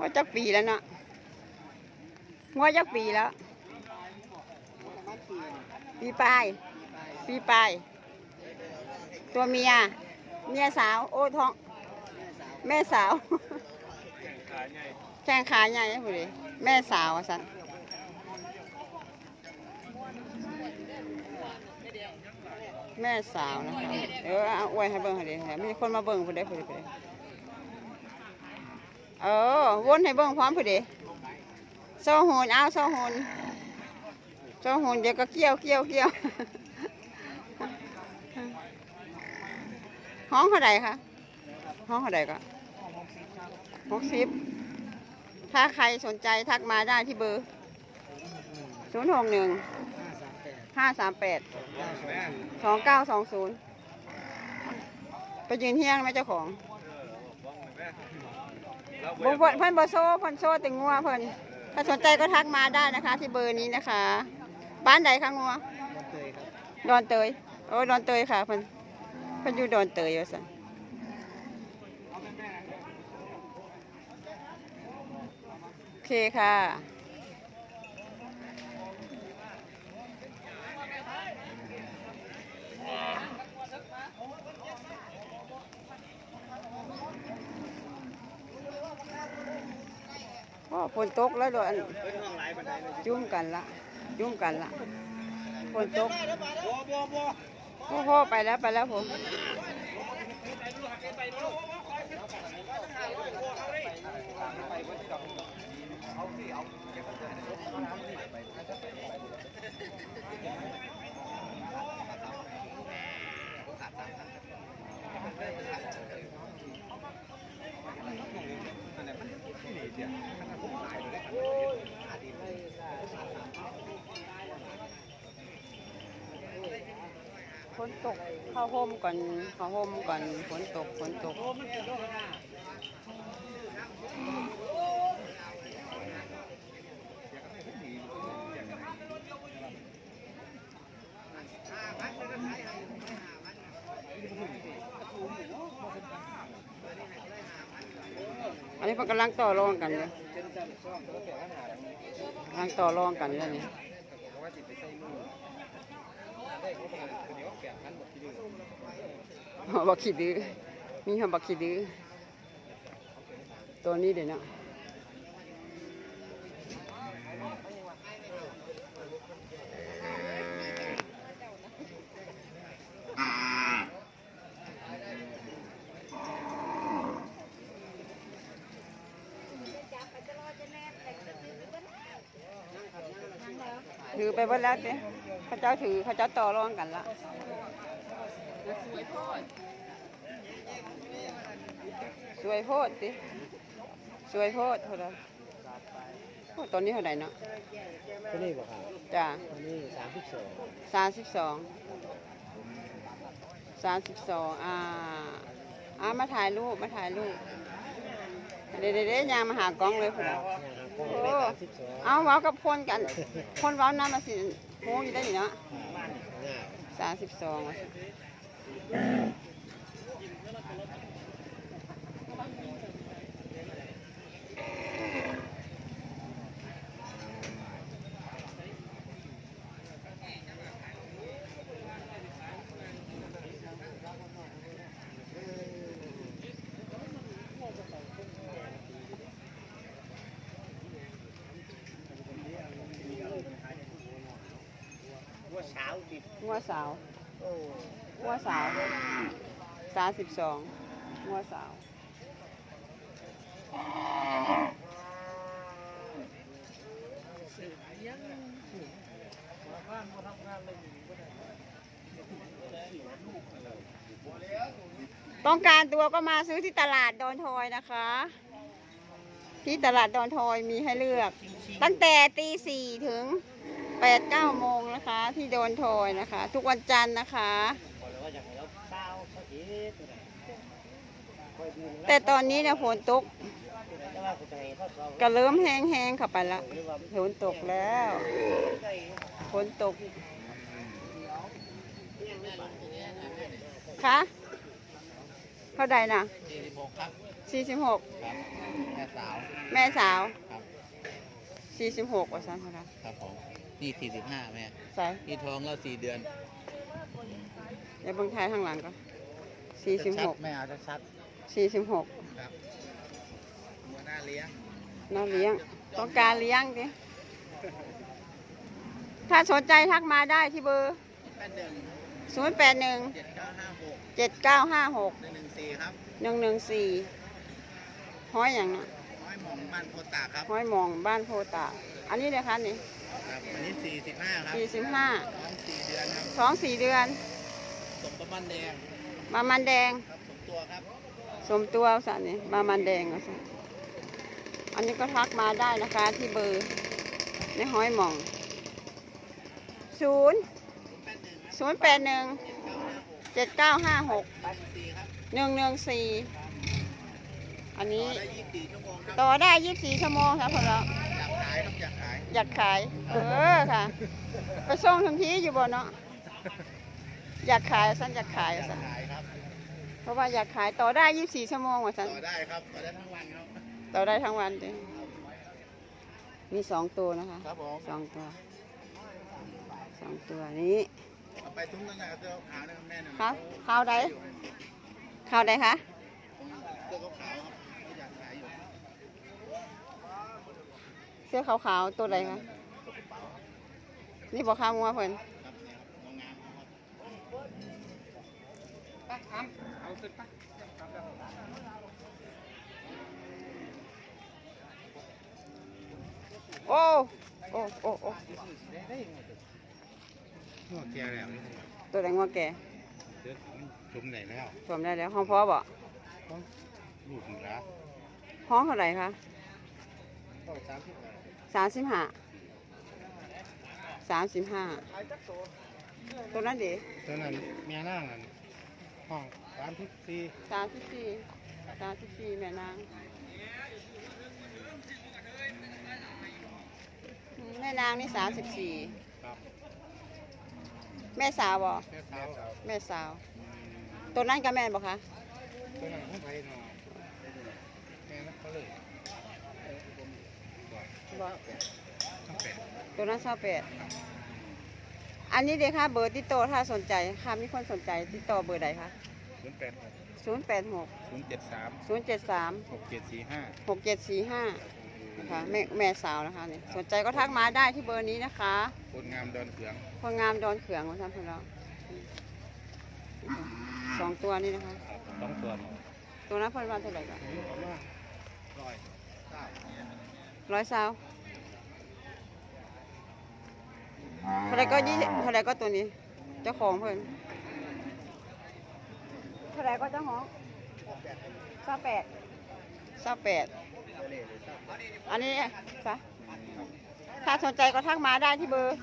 ว่าจักปีแล้วเนาะงวดจักปีแล้ว ปีปลาย ปีปลาย ตัวเมีย เมียสาว โอ้ท้อง แม่สาว แข้งขาใหญ่ผู้ดิแม่สาวอะสันแม่สาวนะคะเออเอาอวยให้เบิ่งให้เด้มีคนมาเบิ่งผู้ใดผู้ใดผู้ใด เออวนให้เบิ่งพร้อมผู้ใดโซหูนเอาโซหูนโซหูนเดี๋ยวก็เกี่ยวเกี่ยวเกี่ยวห้องเท่าไหร่คะห้องเท่าไหร่ก็หกสิบถ้าใครสนใจทักมาได้ที่เบอร์ศูนย์หกหนึ่งห้าสามแปดสองเก้าสองศูนย์ไปยืนเฮียงไหมเจ้าของ บุเพิ่นเพิ่นบอโซ่เพิ่นโซ่ติงงัวเพิ่นถ้าสนใจก็ทักมาได้นะคะ ที่เบอร์นี้นะคะ บ้านใดคะงัวดอนเตยโอ้ยดอนเตยค่ะเพิ่นเพิ่นอยู่ดอนเตยว่าซั่นโอเคค่ะ ฝนตกแล้วด้วยอันจุ่มกันละจุ่มกันละฝนตกโอ้โหไปแล้วไปแล้วผม ฝนตกข้าวห่มก่อนข้าวห่มก่อนฝนตกฝนตก นนี้มันกำลังต่อรองกันเลยกำลังต่อรองกันเลยนี่บักขี้ดื้อมีคำบักขี้ดื้อตัวนี้เดี๋ยวนะ ถือไปเบิดแล้วเนี่ยเขาเจ้าถือเขาเจ้าต่อรองกันละสวยโพดสิสวยโพดเท่าไหรโอ้ตอนนี้เท่าไหร่เนาะตัวนี้บ่ครับจ้าตัวนี้สามสิบสองสามสิบสองสามสิบสองอ่าอ่ามาถ่ายรูปมาถ่ายรูปเดี๋ยวเดี๋ยวเดี๋ยวยางมาหากล้องเลยพุ่นน่ะ โอ้เอาเว้ากับคนกันคนเว้าน้ำมาสิโหอยู่ได้อยู่เนาะสามสิบสอง งัวสาวงัวสาวสามสิบสองงัวสาวต้องการตัวก็มาซื้อที่ตลาดดอนทอยนะคะ ที่ตลาดดอนทอยมีให้เลือก ตั้งแต่ตีสี่ถึง แปดเก้าโมงนะคะ ที่ดอนทอยนะคะ ทุกวันจันทร์นะคะ แต่ตอนนี้เนี่ยฝนตกก็เริ่มแห้งๆเข้าไปละฝนตกแล้วฝนตกคะเท่าใดน่ะสี่สิบหกครับสี่สิบหกครับแม่สาวแม่สาวครับสี่สิบหกว่าซั่นเท่าไหร่ครับผม นี่สี่สิบห้าแม่ใส่นี่ท้องแล้วสี่เดือนเดี๋ยวเบิ่งท้ายข้างหลังก่อนสี่สิบหกแม่เอาชัดสี่สิบหกๆครับหัวหน้าเลี้ยงน่าเลี้ยง ต้องการเลี้ยงดิถ้าสนใจทักมาได้ที่เบอร์แม่หนึ่งศูนย์แปดหนึ่งเจ็ดเก้าห้าหกเจ็ดเก้าห้าหกหนึ่งหนึ่งสี่ครับหนึ่งหนึ่งสี่ห้อยอย่างน่ะน้อยหมองบ้านโคตากครับห้อยหมองบ้านโพตากอันนี้เลยคะนี่ ครับอันนี้สี่สิบห้าครับสี่สิบห้าท้องสี่เดือนครับท้องสี่เดือน สมประมันแดงมามันแดง ครับสมตัวครับสมตัวสันนี่มามันแดงเอาสันอันนี้ก็ทักมาได้นะคะที่เบอร์ในห้อยหมองศูนย์ศูนย์แปดหนึ่งเจ็ดเก้าห้าหกสี่ครับหนึ่งหนึ่งสี่อันต่นี้อได้ยี่สิบสี่ชั่วโมงครับต่อได้ยี่สิบสี่ชั่วโมงครับพอแล้วอยากขายครับอยากขายอยากขาย เออค่ะ ไปส่งทันทีอยู่บ่เนาะอยากขายสันอยากขายอยากสันขายครับเพราะว่าอยากขายต่อได้ยี่สิบสี่ชั่วโมงว่าสันต่อได้ครับต่อได้ทั้งวันครับต่อได้ทั้งวันเลยมีสองตัวนะคะครับผมสองตัวสองตัวนี้เอาไปซุ้มตั้งแต่เสื้อขาวนะครับแม่หนึ่งครับข้าวใดข้าวใดคะเสื้อขาวๆครับก็อยากขายอยู่ เสื้อขาวๆตัวใดคะนี่บอกข้าวมัวเพิ่นครับเนี่ยครับงามๆครับโอ้โอ้โอ้โอ้หัวแก่แล้วตัวใดงัวแก่เสื้อชุมไหนแล้วสวมได้แล้วห้องพ่อบ่ลูกหนึ่งแล้วห้องเท่าไหร่คะก็สามสิบ สามสิบห้าสามสิบห้าตัวนั้นดิตอนนั้นเมียนั่งนั่นห้องสามสิบสี่สามสิบสี่สามสิบสี่แม่นางอืมแม่นางนี่สามสิบสี่ครับแม่สาวบ่แม่สาวแม่สาว ตัวนั้นก็แม่นบ่คะตัวนั้นของไทยเนาะแม่นักเขาเลย บ่ต้องเป็นตัวนั้นชอบแปดอันนี้เด็กค่ะเบอร์ติดต่อถ้าสนใจค่ะมีคนสนใจติดต่อเบอร์ใดคะศูนย์แปดหกศูนย์แปดหกศูนย์เจ็ดสามศูนย์เจ็ดสามหกเจ็ดสี่ห้าหกเจ็ดสี่ห้านะคะแม่แม่สาวนะคะนี่สนใจก็ทักมาได้ที่เบอร์นี้นะคะคนงามดอนเขืองคนงามดอนเขืองของท่านพนเราสองตัวนี้นะคะสองตัวตัวนั้นเพิ่นวันเท่าไหร่กันร้อยเก้า ร้อยสาวเท่าไหรก็ยี่สิบเท่าไหรก็ตัวนี้ เจ้าของเพิ่นเท่าไหรก็เจ้าของสาวแปดสาวแปดอันนี้จ้ะถ้าสนใจก็ทักมาได้ที่เบอร์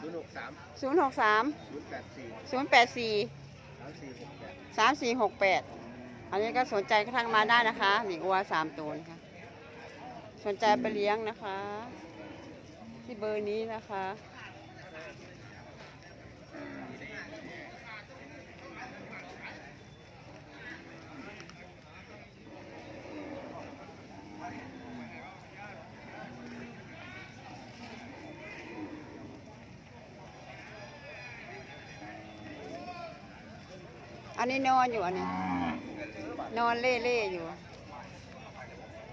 ศูนย์หกสามศูนย์หกสามศูนย์แปดสี่ศูนย์แปดสี่สามสี่หกแปดสามสี่หกแปดอันนี้ก็สนใจก็ทักมาได้นะคะหนิงวัวสามตัวนะคะ สนใจไปเลี้ยงนะคะ ที่เบอร์นี้นะคะ อันนี้นอนอยู่อันนี้ นอนเล่ๆอยู่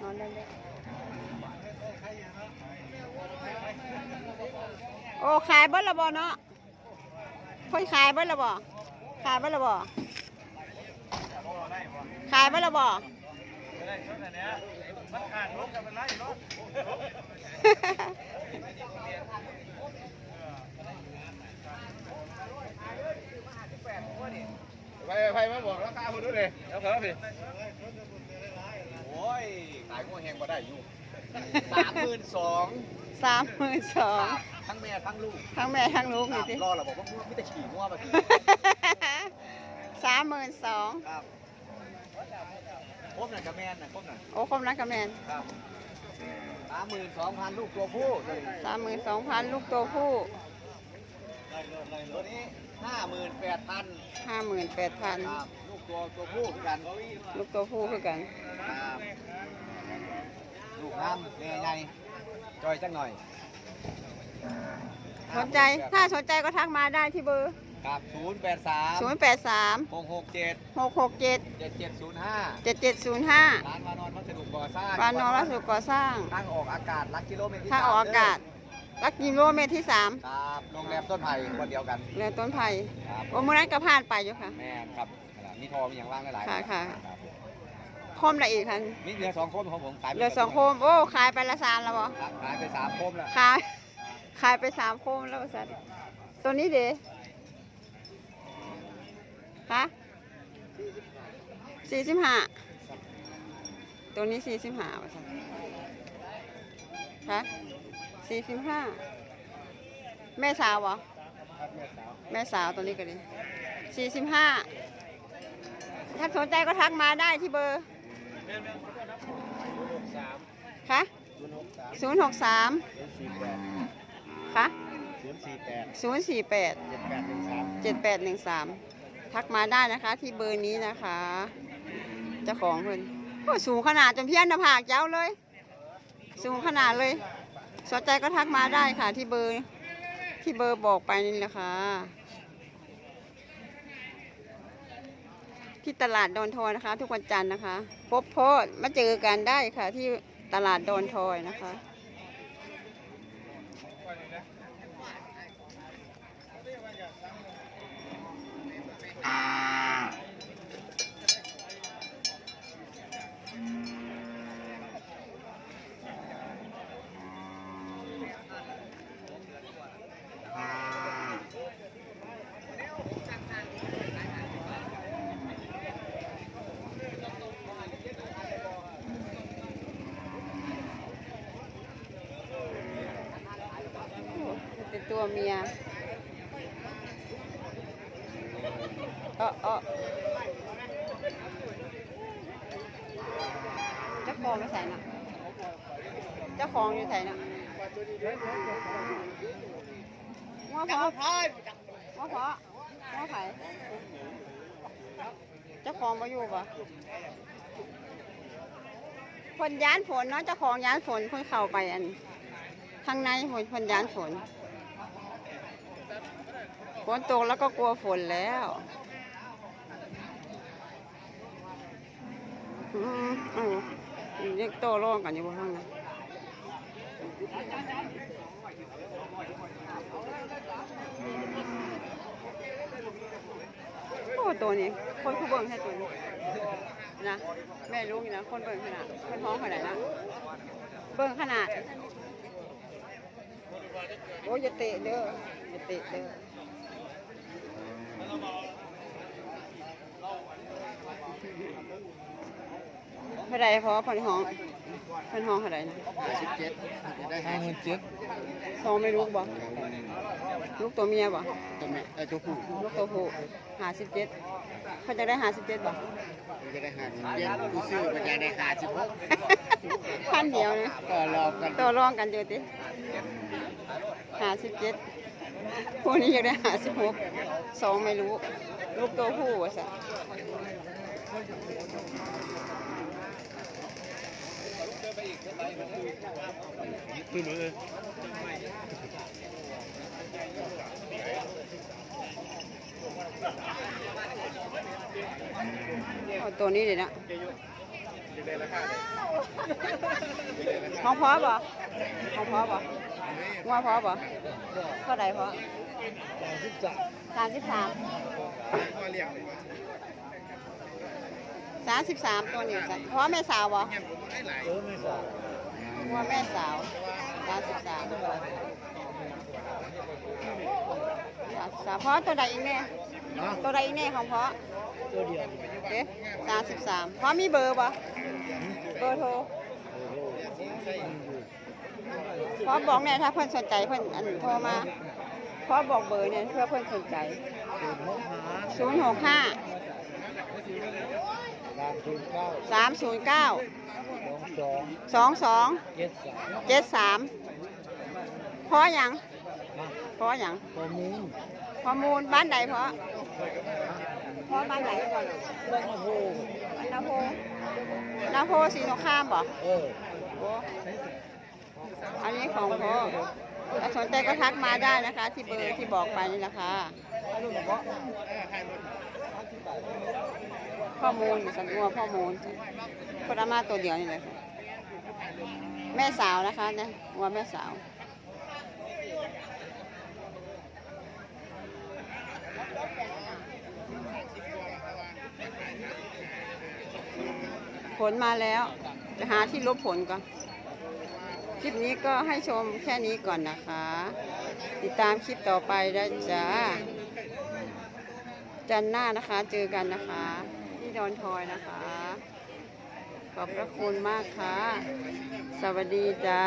นอนเล่ๆ โอ้ขายเบิ้ละบ่เนาะค่อยขายเบิ้ละบ่ขายเบิ้ละบ่ขายเบิ้ละบ่ไปไปมาบอกราคาคนดูเลยแล้วเพิ่มพี่โอ้ยขายงัวแหงมาได้อยู่สามหมื่นสองสามหมื่นสอง ทั้งแม่ทั้งลูกทั้งแม่ทั้งลูกนี่สิรอเราบอกว่างัวไม่แต่ขี่งัวมาทีสามหมื่นสองครับครบหน่อยกับแมนหน่อยครบหน่อยโอ้คมนักกระแมนครับสามหมื่นสองพันลูกตัวผู้ตัวนี้สามหมื่นสองพันลูกตัวผู้ตัวนี้ห้าหมื่นแปดพันห้าหมื่นแปดพันครับลูกตัวตัวผู้คือกัน ลูกตัวผู้คือกันครับลูกน้ำแม่ใหญ่จอยจังหน่อย สนใจถ้าสนใจก็ทักมาได้ที่เบอร์ครับศูนย์แปดสามศูนย์แปดสามหกหกเจ็ดหกหกเจ็ดเจ็ดเจ็ดศูนย์ห้าเจ็ดเจ็ดศูนย์ห้าร้านวานอนวัสดุก่อสร้างปานนอรัสุก่อสร้างทางออกอากาศลักกิโลเมตรที่ทางออกอากาศลักกิโลเมตรที่สามครับโรงแรมต้นไผ่คนเดียวกันเรือต้นไผ่ครับโอ้มื่อนั้นก็ผ่านไปอยู่ค่ะ แม่นครับนั่นล่ะมีทองมีอย่างล่างหลายๆค่ะค่ะ รับคมละอีกค่ะมีเรือสองโคมของผมขายไปเรือสองโคมโอ้ขายไปละสามแล้วบ่ครับขายไปสามโคมแล้ว ขาย ขายไปสามโคมแล้วสัตว์ตัวนี้เด้ฮะสี่สิบห้าตัวนี้สี่สิบห้าสัตว์ฮะสี่สิบห้าแม่สาววะแม่สาวตัวนี้ก็ดีสี่สิบห้าถ้าสนใจก็ทักมาได้ที่เบอร์คะศูนย์หกสาม คะศูนย์สี่แปดศูนย์สี่แปดเจ็ดแปดหนึ่งสามเจ็ดแปดหนึ่งสามทักมาได้นะคะที่เบอร์นี้นะคะเจ้าของเพิ่นโอ้สูงขนาดจนเพี้ยนหน้าผากเจ้าเลย สูงขนาดเลย สนใจก็ทักมาได้ค่ะที่เบอร์ที่เบอร์บอกไปนี่แหละค่ะที่ตลาดดอนทอยนะคะ ทุกวันจันทร์นะคะ พบโพสต์มาเจอกันได้ค่ะที่ตลาดดอนทอยนะคะ โอ้เป็น ตัวเมีย เออเจ้าของอยู่ไหนน่ะเจ้าของอยู่ไหนน่ะว่าเพาะว่าเพาะว่าไผเจ้าของมาอยู่ปะคนย้านฝนเนาะเจ้าของย้านฝนเพิ่งเข้าไปอันข้างในฝนฝนยานฝนฝนตกแล้วก็กลัวฝนแล้ว อืมเอ้าเรียกโตร้องกันอยู่บนห้องนะโอ้ตัวนี้ คนคู่เบิ่งให้ตัวนี้นะแม่รู้อยู่นะคนเบิ่งขนาดคนท้องขนาดนะเบิ่งขนาดโอ้ยเตะเด้อเตะเด้อ ท่าไรพอพันห้องพันห้องเท่าไรนะสิบเจ็ดได้ห้าหมื่นเจ็ดสองไม่ลูกบ่ลูกตัวเมียบ่ตัวแม่ไอ้ตัวผู้ลูกตัวผู้หาสิบเจ็ดเขาจะได้หาสิบเจ็ดบ่จะได้ห้าสิบเจ็ดผู้ซื้อมันจะได้ห้าสิบหกพันเดียวนะก็รอกันตัวรองกันอยู่ติหาสิบเจ็ดผู้นี้อยากได้หาสิบหกสองไม่รู้ ลูกตัวผู้ว่ะสั คือมือเอาตัวนี้เลยนะของพอบ่ะของพอบ่ะงัวพอบ่เท่าไหร่พอสิบสามสามสิบสามสามสิบสามตัวนี้สัพอแม่สาวบ่เออไม่สามงัวแม่สาวสามสิบสามสามสิบสามพอตัวใดอีกแน่เนาะตัวใดอีกแน่ของพอตัวเดียวเอ๊ะสามสิบสามพอมีเบอร์บ่เบอร์โทรพอบอกเนี่ยถ้าเพื่อนสนใจเพื่อนอันโทรมาพอบอกเบอร์เนี่ยเพื่อเพื่อนสนใจศูนย์หกห้า สามศูนย์เก้าสามศูนย์เก้าสองสองสองสองเจ็ดสามเจ็ดสามพออย่างนะพออย่างตัวมูนพข้อมูลบ้านไหนเพราะเพราะบ้านไหนก่อนเรื่องโอ้โหนาโพนาโพสีสงครามบ่เออโอ้อันนี้ของพ่อถ้าสนใจก็ทักมาได้นะคะ ที่เบอร์ที่บอกไปนี่นะคะ ข้อมูลสันงัวข้อมูลคนเอามาตัวเดียวนี่เลยค่ะแม่สาวนะคะเนี่ยงัวแม่สาวผลมาแล้ว จะหาที่ลบผลก่อน คลิปนี้ก็ให้ชมแค่นี้ก่อนนะคะ ติดตามคลิปต่อไปได้จ้าจันหน้านะคะ เจอกันนะคะ่อนทอยนะคะ ขอบพระคุณมากค่ะ สวัสดีจ้า